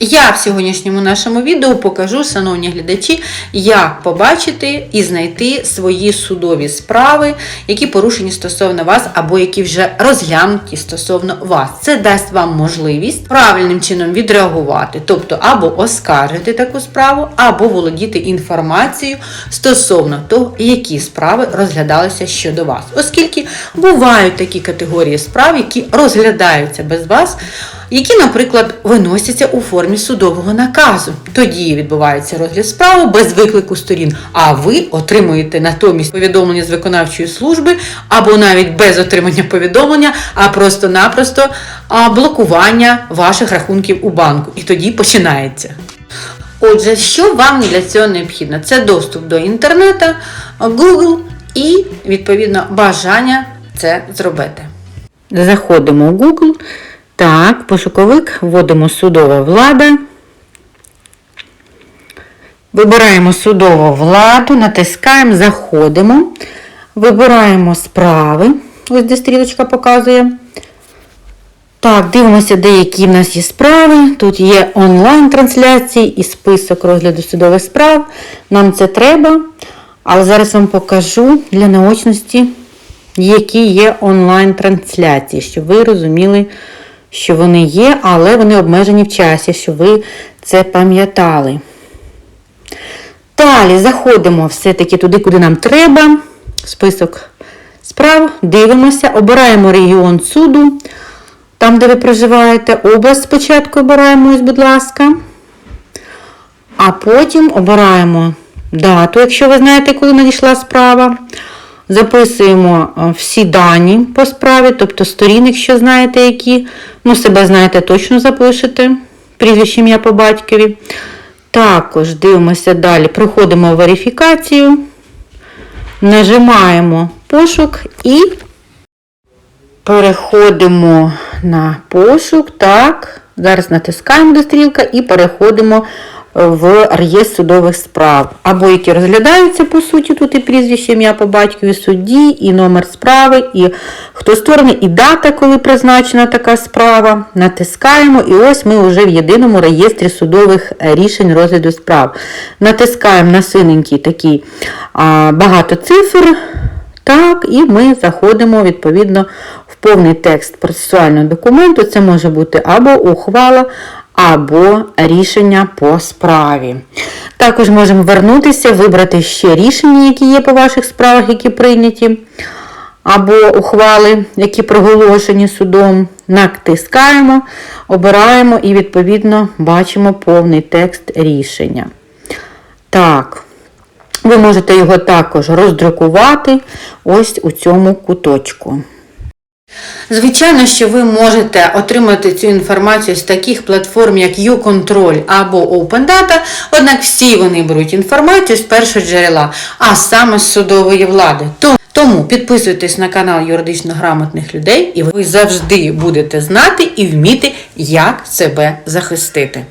Я в сьогоднішньому нашому відео покажу, шановні глядачі, як побачити і знайти свої судові справи, які порушені стосовно вас, або які вже розглянуті стосовно вас. Це дасть вам можливість правильним чином відреагувати, тобто або оскаржити таку справу, або володіти інформацією стосовно того, які справи розглядалися щодо вас. Оскільки бувають такі категорії справ, які розглядаються без вас які, наприклад, виносяться у формі судового наказу. Тоді відбувається розгляд справи без виклику сторін, а ви отримуєте натомість повідомлення з виконавчої служби або навіть без отримання повідомлення, а просто-напросто блокування ваших рахунків у банку. І тоді починається. Отже, що вам для цього необхідно? Це доступ до інтернету, Google і, відповідно, бажання це зробити. Заходимо в Google. Так, пошуковик, вводимо судова влада. Вибираємо судову владу, натискаємо, заходимо. Вибираємо справи. Ось де стрілочка показує. Так, дивимося, деякі в нас є справи. Тут є онлайн-трансляції і список розгляду судових справ. Нам це треба. Але зараз вам покажу для наочності, які є онлайн-трансляції, щоб ви розуміли, що вони є, але вони обмежені в часі, щоб ви це пам'ятали. Далі заходимо все-таки туди, куди нам треба. Список справ, дивимося, обираємо регіон суду, там, де ви проживаєте, область спочатку обираємо, ось, будь ласка. А потім обираємо дату, якщо ви знаєте, коли надійшла справа. Записуємо е, всі дані по справі, тобто сторін, якщо знаєте, які. Ну, себе знаєте, точно запишете. Прізвище ім'я по батькові. Також дивимося далі. Проходимо верифікацію, нажимаємо пошук і переходимо на пошук. Так, зараз натискаємо до стрілка і переходимо в реєстр судових справ, або які розглядаються, по суті, тут і прізвище ім'я по батькові судді, і номер справи, і хто створений, і дата, коли призначена така справа. Натискаємо, і ось ми вже в єдиному реєстрі судових рішень розгляду справ. Натискаємо на синенький такий багато цифр. Так, і ми заходимо відповідно в повний текст процесуального документу. Це може бути або ухвала, або рішення по справі. Також можемо вернутися, вибрати ще рішення, які є по ваших справах, які прийняті, або ухвали, які проголошені судом. Натискаємо, обираємо і, відповідно, бачимо повний текст рішення. Так, ви можете його також роздрукувати ось у цьому куточку. Звичайно, що ви можете отримати цю інформацію з таких платформ, як YouControl або OpenData, однак всі вони беруть інформацію з першого джерела, а саме з судової влади. Тому підписуйтесь на канал юридично грамотних людей, і ви завжди будете знати і вміти, як себе захистити.